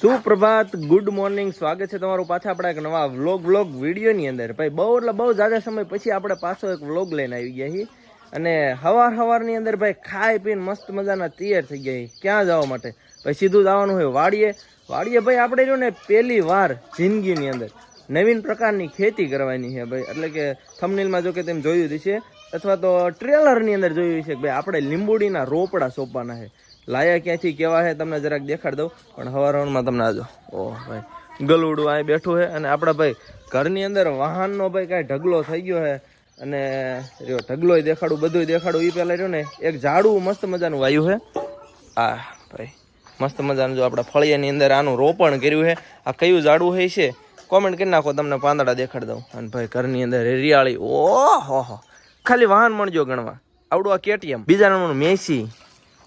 સુપ્રભાત good morning સ્વાગત છે તમારું પાછા આપણા એક નવા વ્લોગ વ્લોગ વિડીયોની અંદર. ભાઈ, બહુ એટલે બહુ ઝાઝા સમય પછી આપણે પાછો એક વ્લોગ લઈને આવી ગયા છીએ. અને હવાર હવારની અંદર ભાઈ, ખાઈ પીને મસ્ત મજાના તૈયાર થઈ ગયા ક્યાં જવા માટે? ભાઈ, સીધું જવાનું હોય વાડીએ. વાડીએ ભાઈ, આપણે જો ને પહેલી વાર જિંદગીની અંદર. નવીન પ્રકારની ખેતી કરવાની છે ભાઈ. એટલે કે થમનીલમાં જો કે તેમ જોયું છે અથવા તો ટ્રેલરની અંદર જોયું છે કે ભાઈ, આપણે લીંબુડીના રોપડા સોંપવાના છે. લાયા ક્યાંથી? કેવા છે તમને જરાક દેખાડ દઉં. પણ હવાર હવારમાં તમને આજો ઓહ ભાઈ, ગલુડું અહીં બેઠું છે અને આપણા ભાઈ ઘરની અંદર વાહનનો ભાઈ કાંઈ ઢગલો થઈ ગયો છે અને રહ્યો, ઢગલોય દેખાડું બધું દેખાડું એ પહેલાં રહ્યું ને, એક ઝાડું મસ્ત મજાનું વાયું છે આ ભાઈ, મસ્ત મજાનું જો આપણા ફળિયાની અંદર આનું રોપણ કર્યું છે આ કયું ઝાડું હોય છે? કોમેન્ટ કરી નાખો, તમને પાંદડા દેખાડ દઉં. અને ભાઈ, ઘરની અંદર હરિયાળી ઓહો, ખાલી વાહન મળજો ગણવા. આવડું આ કેટીએમ. બીજા નંબરનું મેસી.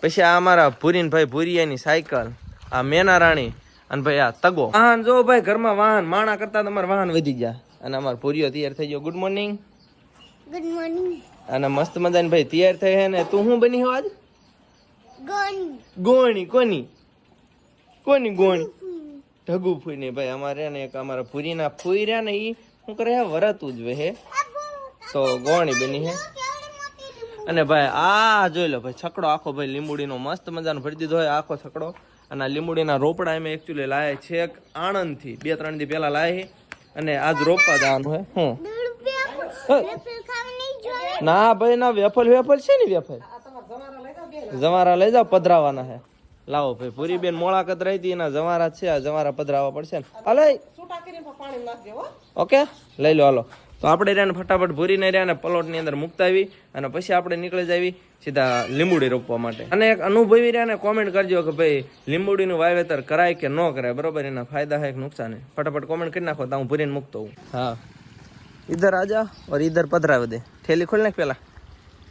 પછી આ અમારા ભૂરીન ભાઈ ભૂરિયાની સાયકલ આ મેના રાણી અને ભાઈ આ તગો. વાહન જો ભાઈ ઘરમાં વાહન માણા કરતા તમારે વાહન વધી ગયા. અને અમારો ભૂરિયો તૈયાર થઈ ગયો. ગુડ મોર્નિંગ ગુડ મોર્નિંગ અને મસ્ત મજાની ભાઈ તૈયાર થઈ હે ને. તું શું બની હો આજ? ગોણી. કોની? કોની ગોણી? ઢગુ ફૂઈ ભાઈ અમારે ને એક અમારા ભૂરીના ફૂઈ રહ્યા ને ઈ શું કરે હે જ ઉજવે હે તો ગોણી બની હે. અને ભાઈ આ જોઈ લો ભાઈ છકડો. આખો ભાઈ લીંબુડીનો મસ્ત મજાનો ભરી દીધો હોય આખો છકડો. અને આ લીંબુડીના રોપડા એમ એકચ્યુઅલી લાયા છેક આણંદથી. બે ત્રણ દી પહેલા લાયા અને આજ રોપવા જવાનું હોય. હું. ના ભાઈ ના વેફલ વેફલ છે ને વેફલ જવારા લઈ જાઓ પધરાવાના હે. લાવો ભાઈ પૂરી બેન મોળા કતરાઈ હતી એના જવારા છે આ જવારા પધરાવા પડશે ને. હાલો. ઓકે? લઈ લો હાલો. તો આપણે રહ્યા ફટાફટ ભૂરીને રહ્યા અને પલોટની અંદર મૂકતા આવી અને પછી આપણે નીકળી જાવી સીધા લીંબુડી રોપવા માટે. અને એક અનુભવી રહ્યા ને કોમેન્ટ કરજો કે ભાઈ લીંબુડીનું વાવેતર કરાય કે ન કરાય? બરોબર એના ફાયદા છે કે નુકસાન છે ફટાફટ કોમેન્ટ કરી નાખો તો હું ભૂરીને મૂકતો હું હા. ઇધર આજા ઓર ઇધર પધરાવે દે. ઠેલી ખોલ નાખ પેલા.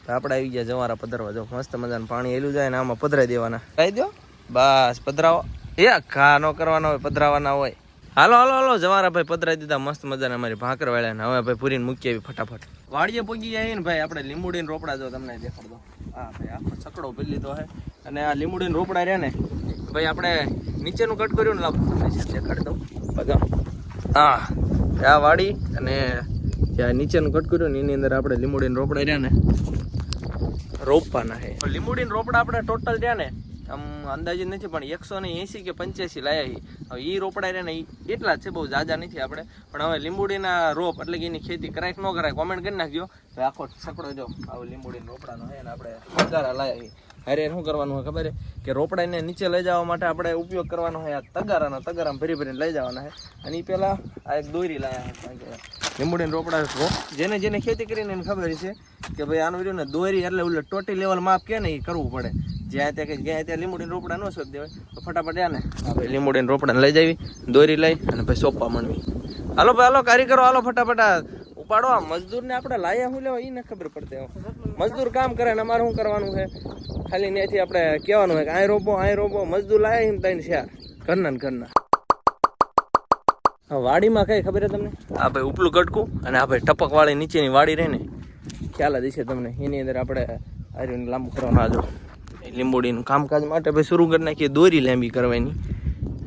તો આપણે આવી ગયા જવારા પધરવા. જો મસ્ત મજાનું પાણી હેલું જાય ને આમાં પધરાઈ દેવાના. કહી દો બસ પધરાવો. એ ઘા ન કરવાના હોય પધરાવાના હોય. હાલો હાલો હાલો જવારા ભાઈ પધરાઈ દીધા મસ્ત મજાના અમારી ભાકર વાળા ને હવે ભાઈ પૂરીને મૂકી આવી ફટાફટ. વાડીએ પૂગી જાય ને ભાઈ આપણે લીંબુડીને રોપડા જો તમને દેખાડ દો હા ભાઈ આખો સકડો ભરી લીધો હે. અને આ લીંબુડીને રોપડા રહ્યા ને ભાઈ આપણે નીચેનું કટ કર્યું ને લાવો તમને દેખાડી દઉં. બધા હા આ વાડી અને જ્યાં નીચેનું કટ કર્યું ને એની અંદર આપણે લીંબુડીને રોપડા રહ્યા ને. રોપવાના હે. લીંબુડીને રોપડા આપણે ટોટલ રહ્યા ને અંદાજે નથી, પણ એકસો ને એંસી કે પંચ્યાસી લાયા હવે એ રોપડા રહ્યા ને એટલા જ છે, બહુ જાજા નથી આપણે. પણ હવે લીંબુડીના રોપ, એટલે કે એની ખેતી કરાય ન કરાય કોમેન્ટ કરી નાખજો. હવે આખો સકડો જો, આવો લીંબુડીના રોપડાનો હે ને આપણે તગારા લાયા અરે શું કરવાનું હોય ખબર કે રોપડાને નીચે લઈ જવા માટે આપણે ઉપયોગ કરવાનો હોય આ તગારાનો, તગારામાં ભરી ભરીને લઈ જવાના છે. અને એ પહેલાં આ એક દોરી લાયા લીંબુડીના રોપડા રોપ જેને જેને ખેતી કરીને એને ખબર છે કે ભાઈ આનું ને દોરી એટલે ઓલે ટોટી લેવલ માપ કે ને એ કરવું પડે. જ્યાં ત્યાં કઈ ગયા ત્યાં લીંબુડીના રોપડા ન શોધ દેવાય તો ફટાફટ યા ને આપણે લીંબુડીના રોપડાને લઈ જાવી દોરી લઈ અને પછી સોંપવા માંડવી. હાલો ભાઈ હાલો કારીગરો હાલો ફટાફટ ઉપાડો આ મજદૂરને આપણે લાયા શું લેવા? એને ખબર પડતી મજદૂર કામ કરે ને અમારે શું કરવાનું છે? ખાલી ત્યાંથી આપણે કહેવાનું હોય કે આય રોપો આય રોપો. મજદૂર લાયા એમ તઈને શેર. ઘરના ને ઘરના. વાડીમાં કઈ ખબર છે તમને? આ ભાઈ ઉપલું કટકું અને આ ભાઈ ટપક વાળી નીચેની વાડી રહે ને. ખ્યાલ જ છે તમને. એની અંદર આપણે આર્યુને લાંબુ કરવાનું. આજો લીંબુડીનું કામકાજ માટે ભાઈ શરૂ કરી નાખીએ, દોરી લાંબી કરવાની.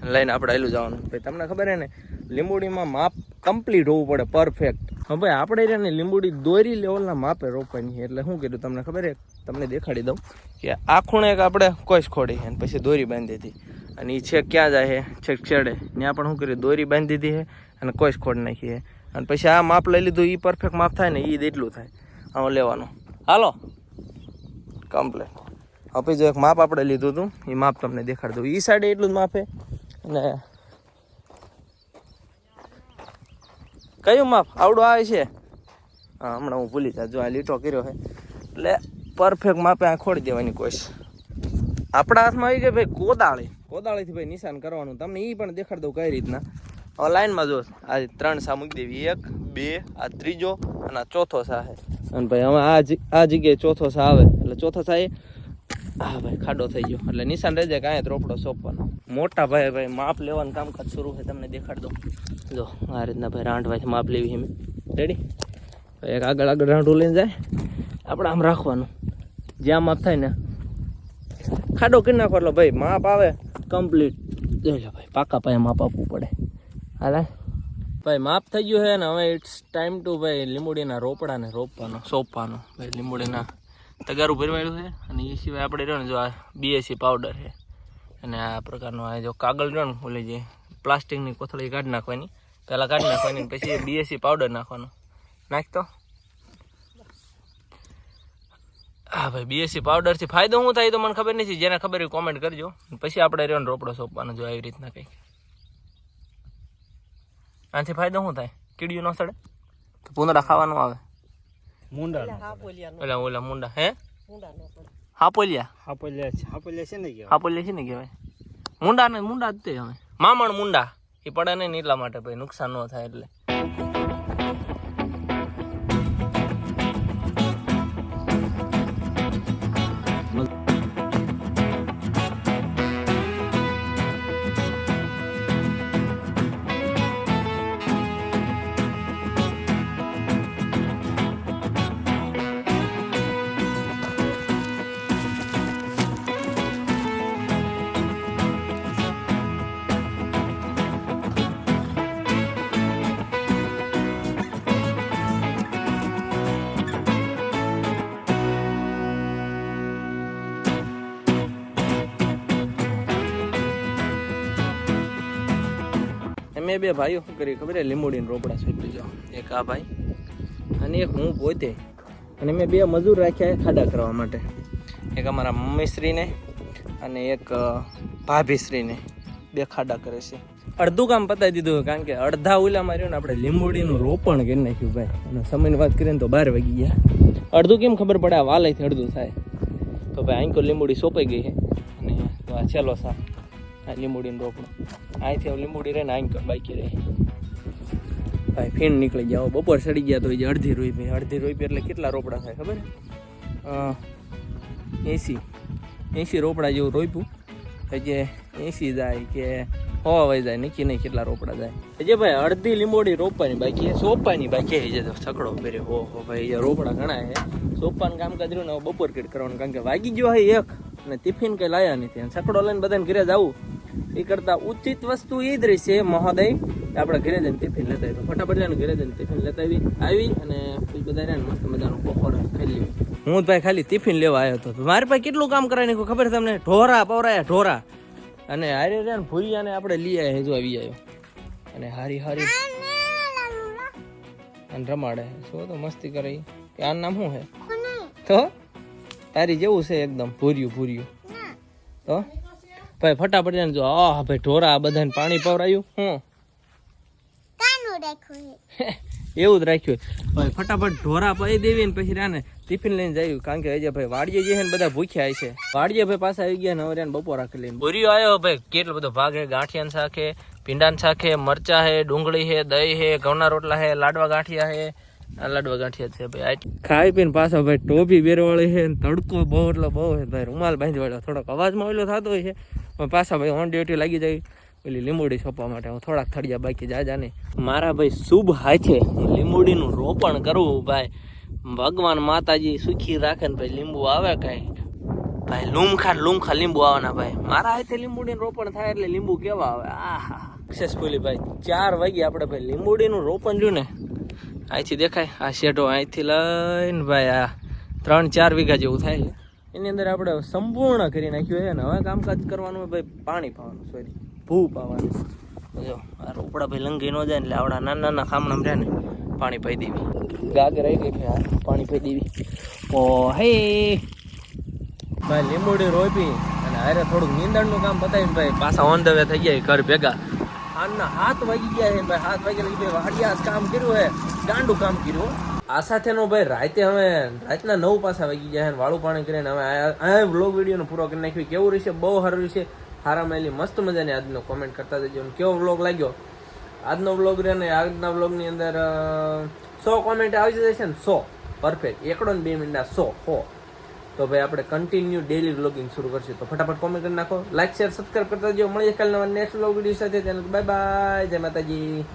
લઈને આપણે આવેલું જવાનું. ભાઈ, તમને ખબર છે ને, લીંબુડીમાં માપ કમ્પ્લીટ હોવું પડે પરફેક્ટ હા ભાઈ, આપણે એને લીંબુડી દોરી લેવલના માપે રોપવાની છે. એટલે શું કીધું તમને ખબર હે? તમને દેખાડી દઉં કે આ ખૂણે એક આપણે કોઈશ ખોડી અને પછી દોરી બાંધી હતી. અને એ છેક ક્યાં જાય છે છેક છેડે. ત્યાં પણ શું કર્યું? દોરી બાંધી દીધી છે અને કોઈશ ખોડ નાખી છે અને પછી આ માપ લઈ લીધું એ પરફેક્ટ માપ થાય ને એ એટલું થાય. આમાં લેવાનું. હાલો. કમ્પ્લેટ હવે જો એક માપ આપણે લીધું હતું, એ માપ તમને દેખાડી દઉં. એ સાઈડે એટલું જ માપ અને કયું માપ? આવડું આવે છે? હા, હમણાં હું ભૂલી જા જો આ લીટો કર્યો છે. એટલે પરફેક્ટ માપે આ ખોડી દેવાની કોશિશ. આપણા હાથમાં આવી ગઈ ભાઈ કોદાળી કોદાળીથી ભાઈ નિશાન કરવાનું. તમને એ પણ દેખાડી દઉં કઈ રીતના. હવે લાઈનમાં જો, આ ત્રણ સા મૂકી દેવી. એક, બે, આ ત્રીજો અને આ ચોથો સા છે. અને ભાઈ, હવે આ આ જગ્યાએ ચોથો સા આવે. એટલે ચોથો સા એ હા ભાઈ ખાડો થઈ ગયો. એટલે નિશાન રહી જાય કે અહીંયા રોપડો સોંપવાનો. મોટા ભાઈ ભાઈ, માપ લેવાનું કામકાજ શરૂ છે તમને દેખાડ દો જો, આ રીતના ભાઈ રાંઢવાથી માપ લેવી એમ. રેડી એક આગળ આગળ રાંઢું લઈને જાય. આપણે આમ રાખવાનું. જ્યાં માપ થાય ને. ખાડો કરી નાખો એટલે ભાઈ માપ આવે કમ્પ્લીટ જોઈ ભાઈ, પાકા પાયે માપ આપવું પડે. હાલે? ભાઈ, માપ થઈ ગયું છે ને, હવે ઇટ્સ ટાઈમ ટુ ભાઈ, લીંબુડીના રોપડાને રોપવાનો, સોંપવાનો. ભાઈ, લીંબુડીના તગારું ભરવાયેલું છે અને એ સિવાય આપણે રહ્યો જો આ બીએસી પાવડર છે. અને આ પ્રકારનો આ જો કાગળ રહ્યો ને ઓલી જે પ્લાસ્ટિકની કોથળી કાઢી નાખવાની. પહેલાં કાઢી નાખવાની પછી બીએસી પાવડર નાખવાનો. નાખતો હા ભાઈ બીએસસી પાવડરથી ફાયદો શું થાય તો મને ખબર નથી. જેને ખબર એ કોમેન્ટ કરજો. પછી આપણે રહ્યો રોપડો સોંપવાનો જો આવી રીતના કંઈક. આનાથી ફાયદો શું થાય? કીડિયું ન સડે? તો પૂંદડા ખાવાનું આવે. મુંડા ઓલા ઓલા મુંડા હે? હાપોલિયા હાપોલિયા છે હાપોલિયા છે ને કે હાપોલિયા છે ને કહેવાય. મુંડા ને મુંડા જ તે હવે. મામણ મુંડા એ પડે નહીં ને એટલા માટે ભાઈ નુકસાન ન થાય એટલે. અમે બે ભાઈઓ, શું કરી ખબર લીંબુડીને રોપડા સોંપી લીધો. એક આ ભાઈ અને એક હું પોતે. અને મેં બે મજૂર રાખ્યા ખાડા કરવા માટે. એક અમારા મમ્મીશ્રીને અને એક ભાભીશ્રીને. બે ખાડા કરે છે. અડધું કામ પતાવી દીધું કારણ કે અડધા ઉલા માર્યો ને આપણે લીંબુડીનું રોપણ કરી નાખ્યું ભાઈ. અને સમયની વાત કરીએ ને તો બાર વાગી ગયા. અડધું કેમ ખબર પડે? આ વાલયથી અડધું થાય. તો ભાઈ આંકો લીંબુડી સોંપાઈ ગઈ છે. અને તો આ છેલ્લો સા, આ લીંબુડીનું રોપણ. અહીંથી લીંબુડી રહે ને આંકો બાકી રહે. ભાઈ, ફીણ નીકળી જાઓ બપોર સડી ગયા તો એ અડધી રોઈપી અડધી રોઈપી એટલે કેટલા રોપડા થાય ખબર? એસી. એસી રોપડા જેવું રોપ્યું હજે એસી જાય કે હોવા જાય, નક્કી નહીં કેટલા રોપડા જાય. હજે ભાઈ, અડધી લીંબોડી રોપવાની બાકી સોપાની બાકી છે. સકડો ફેરે હો હો, ભાઈ જે રોપડા ઘણા છે. સોપાનું કામ કર્યું ને બપોર કેટ કરવાનું. કારણ કે વાગી ગયો હોય એક. અને ટિફિન કઈ લાયા નથી. સકડો લઈને બધાને ઘરે જવું એ કરતા ઉચિત વસ્તુ એ જ રહેશે મહોદય. આપણે ઘરે જઈને ટિફિન લેતા આવી ફટાફટ જઈને ઘરે જઈને ટિફિન લેતા આવી આવી અને પછી બધા રહ્યા ને મસ્ત મજાનો પકોડા ખાઈ લઈએ હું ભાઈ ખાલી ટિફિન લેવા આવ્યો હતો. મારી પાસે કેટલું કામ કરાય નાખ્યું ખબર તમને? ઢોરા પવરાયા ઢોરા. અને હારે રહ્યા ને ભૂરિયાને આપણે લઈ આવ્યા હજુ આવી આવ્યો અને હારી હારી અને રમાડે. શું તો મસ્તી કરે કે આનું નામ શું છે તો? તારી જેવું છે એકદમ ભૂર્યું ભૂર્યું. તો? ભાઈ ફટાફટ જઈને જો આ ભાઈ ઢોરા બધાને પાણી પવરાયું. હું એવું જ રાખ્યું. ભાઈ ફટાફટ ઢોરા પાઈ દેવી ને પછી રાને ટિફિન લઈને જાય. કારણ કે અજય ભાઈ વાડીએ જે છે ને બધા ભૂખ્યા છે. વાડીએ ભાઈ પાછા આવી ગયા ને હવે બપોરા રાખી લઈને. બોરીઓ આવ્યો ભાઈ કેટલો બધો ભાગ હે ગાંઠિયાન શાક હે ભીંડાન શાક હે મરચા હે ડુંગળી હે દહીં હે ઘઉંના રોટલા હે લાડવા ગાંઠિયા હે લાડવા ગાંઠિયા છે ભાઈ. ખાઈ પીને પાછો ભાઈ ટોપી બેરવાળી છે ને તડકો બહુ એટલે બહુ છે ભાઈ. રૂમાલ બાંધી વાળો થોડોક અવાજમાં ઓલો થતો હોય છે. પાછા ભાઈ ઓન ડ્યુટી લાગી જાય. પેલી લીંબુડી છોપવા માટે. હું થોડાક થળિયા બાકી જાજા ને. મારા ભાઈ શુભ હાથે લીંબુડીનું રોપણ કરવું ભાઈ. ભગવાન માતાજી સુખી રાખે ને ભાઈ લીંબુ આવે કાંઈ. ભાઈ લૂમખા લૂમખા લીંબુ આવવાના ભાઈ. મારા હાથે લીંબુડીનું રોપણ થાય એટલે લીંબુ કેવા આવે? આહા સક્સેસફુલી ભાઈ. ચાર વાગે આપણે ભાઈ લીંબુડીનું રોપણ જોયું ને. અહીંથી દેખાય. આ શેઢો અહીંથી લઈને ભાઈ આ ત્રણ ચાર વીઘા જેવું થાય એની અંદર આપણે સંપૂર્ણ કરી નાખ્યું છે ને હવે કામકાજ કરવાનું હોય ભાઈ પાણી પાવાનું સોરી ભૂ પાવાનું. જો, આ રોપડા ભાઈ લંગી ન જાય એટલે આવડા નાના નાના ખામણા રહ્યા ને, પાણી પાઈ દેવી. ગાગ રહી ગઈ છે પાણી પાઈ દેવી. ઓ, હે. ભાઈ લીંબુડી રોપી અને હારે થોડુંક નીંદણનું કામ પતાવીને ભાઈ પાછા ઓન ધ વે થઈ ગયા ઘર ભેગા. આના હાથ વાગી ગયા છે ભાઈ, હાથ વાગી ભાઈ વાડિયા કામ કર્યું હે ગાંડું કામ કર્યું. આ સાથેનો ભાઈ, રાતે હવે, રાતના નવ પાસા વાગી ગયા છે વાળું પાણી કરીને હવે આ- વ્લોગ વિડીયોનો પૂરો કરી નાખ્યો. કેવું રહેશે બહુ સારું રહેશે હારા મેલી મસ્ત મજાની આજનો કોમેન્ટ કરતા જજો. અને કેવો વ્લોગ લાગ્યો? આજનો વ્લોગ રહ્યો ને આજના વ્લોગની અંદર સો કોમેન્ટ આવી જશે ને સો. પરફેક્ટ એકડો ને બે મિનિટના સો. હો. તો ભાઈ આપણે કન્ટિન્યુ ડેલી વ્લોગિંગ શરૂ કરશું. તો ફટાફટ કોમેન્ટ કરી નાખો. લાઈક શેર સબસ્ક્રાઈબ કરતા જજો. મળીએ નવા નેક્સ્ટ વ્લોગ વીડિયો સાથે. બાય બાય જય માતાજી.